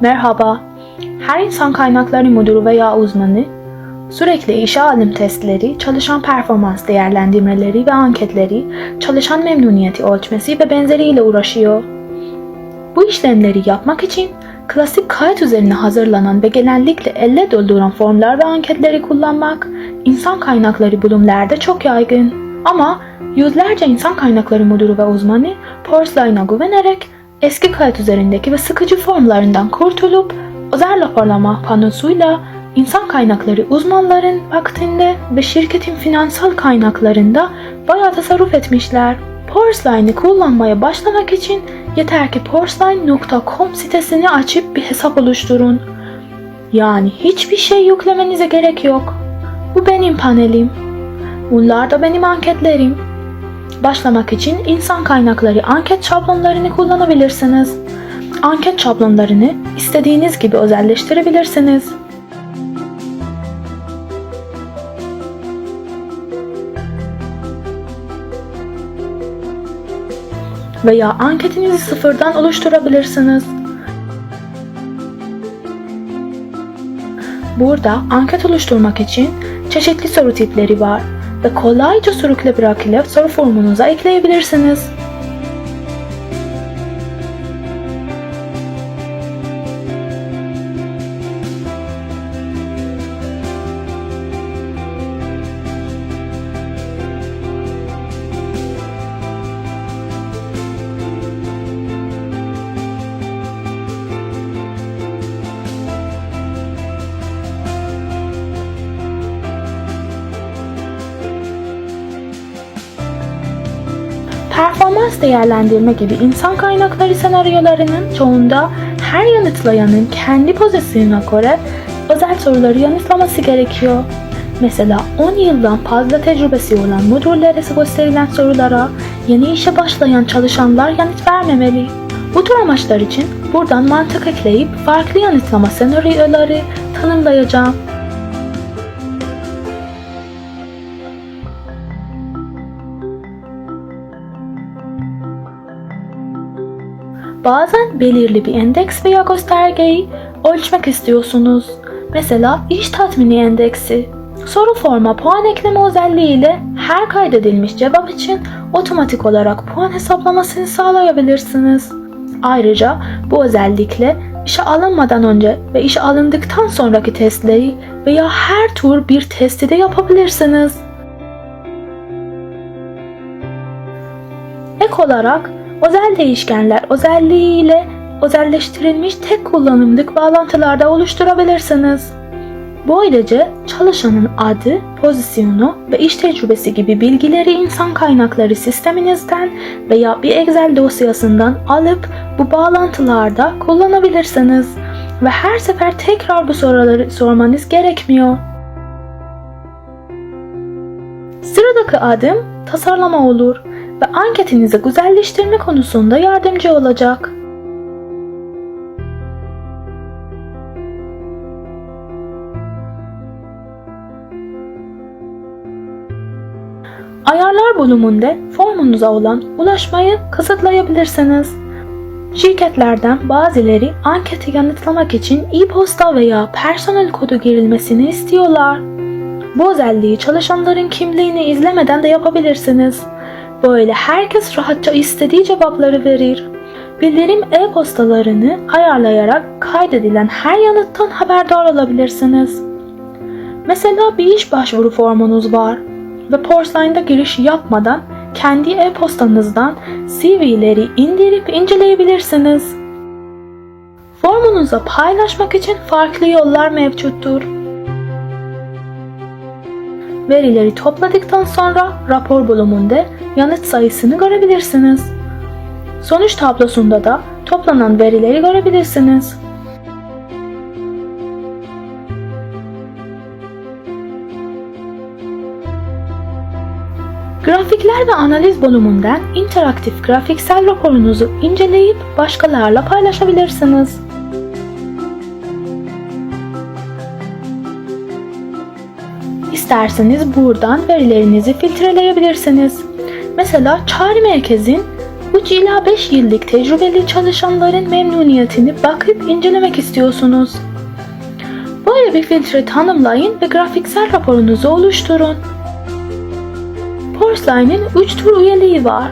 Merhaba. Her insan kaynakları müdürü veya uzmanı sürekli işe alım testleri, çalışan performans değerlendirmeleri ve anketleri, çalışan memnuniyeti ölçmesi ve benzeriyle uğraşıyor. Bu işlemleri yapmak için klasik kayıt üzerine hazırlanan ve genellikle elle dolduran formlar ve anketleri kullanmak insan kaynakları bölümlerde çok yaygın. Ama yüzlerce insan kaynakları müdürü ve uzmanı Portsline'a güvenerek eski kayıt üzerindeki ve sıkıcı formlarından kurtulup özel raporlama panosuyla insan kaynakları uzmanların vaktinde ve şirketin finansal kaynaklarında bayağı tasarruf etmişler. Portsline'ı kullanmaya başlamak için yeter ki portsline.com sitesini açıp bir hesap oluşturun. Yani hiçbir şey yüklemenize gerek yok. Bu benim panelim. Bunlar da benim anketlerim. Başlamak için insan kaynakları anket şablonlarını kullanabilirsiniz. Anket şablonlarını istediğiniz gibi özelleştirebilirsiniz. Veya anketinizi sıfırdan oluşturabilirsiniz. Burada anket oluşturmak için çeşitli soru tipleri var ve kolayca sürükle bırakılıp soru formunuza ekleyebilirsiniz. Performans değerlendirme gibi insan kaynakları senaryolarının çoğunda her yanıtlayanın kendi pozisyonuna göre özel soruları yanıtlaması gerekiyor. Mesela 10 yıldan fazla tecrübesi olan müdürlere gösterilen sorulara yeni işe başlayan çalışanlar yanıt vermemeli. Bu tür amaçlar için buradan mantık ekleyip farklı yanıtlama senaryoları tanımlayacağım. Bazen belirli bir endeks veya göstergeyi ölçmek istiyorsunuz. Mesela iş tatmini endeksi. Soru forma puan ekleme özelliğiyle her kaydedilmiş cevap için otomatik olarak puan hesaplamasını sağlayabilirsiniz. Ayrıca bu özellikle işe alınmadan önce ve işe alındıktan sonraki testleri veya her tur bir testi de yapabilirsiniz. Ek olarak özel değişkenler özelliğiyle özelleştirilmiş tek kullanımlık bağlantılarda oluşturabilirsiniz. Böylece çalışanın adı, pozisyonu ve iş tecrübesi gibi bilgileri insan kaynakları sisteminizden veya bir Excel dosyasından alıp bu bağlantılarda kullanabilirsiniz ve her sefer tekrar bu soruları sormanız gerekmiyor. Sıradaki adım tasarlama olur ve anketinizi güzelleştirme konusunda yardımcı olacak. Ayarlar bölümünde formunuza olan ulaşmayı kısıtlayabilirsiniz. Şirketlerden bazıları anketi yanıtlamak için e-posta veya personel kodu girilmesini istiyorlar. Bu özelliği çalışanların kimliğini izlemeden de yapabilirsiniz. Böyle herkes rahatça istediği cevapları verir. Bildirim e-postalarını ayarlayarak kaydedilen her yanıttan haberdar olabilirsiniz. Mesela bir iş başvuru formunuz var ve Portsline'da giriş yapmadan kendi e-postanızdan CV'leri indirip inceleyebilirsiniz. Formunuza paylaşmak için farklı yollar mevcuttur. Verileri topladıktan sonra rapor bölümünde yanıt sayısını görebilirsiniz. Sonuç tablosunda da toplanan verileri görebilirsiniz. Grafikler ve analiz bölümünden interaktif grafiksel raporunuzu inceleyip başkalarla paylaşabilirsiniz. İsterseniz buradan verilerinizi filtreleyebilirsiniz. Mesela çağrı merkezin 3 ila 5 yıllık tecrübeli çalışanların memnuniyetini bakıp incelemek istiyorsunuz. Böyle bir filtre tanımlayın ve grafiksel raporunuzu oluşturun. Porceline'in 3 tür üyeliği var.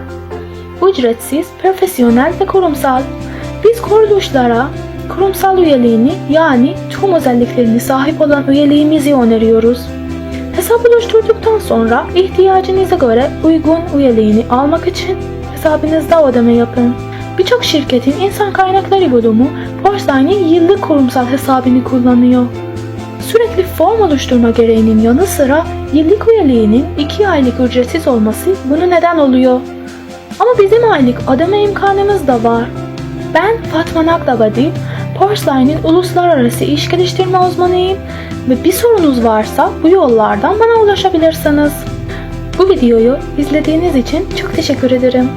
Ücretsiz, profesyonel ve kurumsal. Biz kuruluşlara kurumsal üyeliğini yani tüm özelliklerini sahip olan üyeliğimizi öneriyoruz. Hesap oluşturduktan sonra ihtiyacınıza göre uygun üyeliğini almak için hesabınızda ödeme yapın. Birçok şirketin insan kaynakları bölümü Porceline'in yıllık kurumsal hesabını kullanıyor. Sürekli form oluşturma gereğinin yanı sıra yıllık üyeliğinin 2 aylık ücretsiz olması bunu neden oluyor. Ama bizim aylık ödeme imkanımız da var. Ben Fatma Naklavadi, Porceline'in uluslararası iş geliştirme uzmanıyım ve bir sorunuz varsa bu yollardan bana ulaşabilirsiniz. Bu videoyu izlediğiniz için çok teşekkür ederim.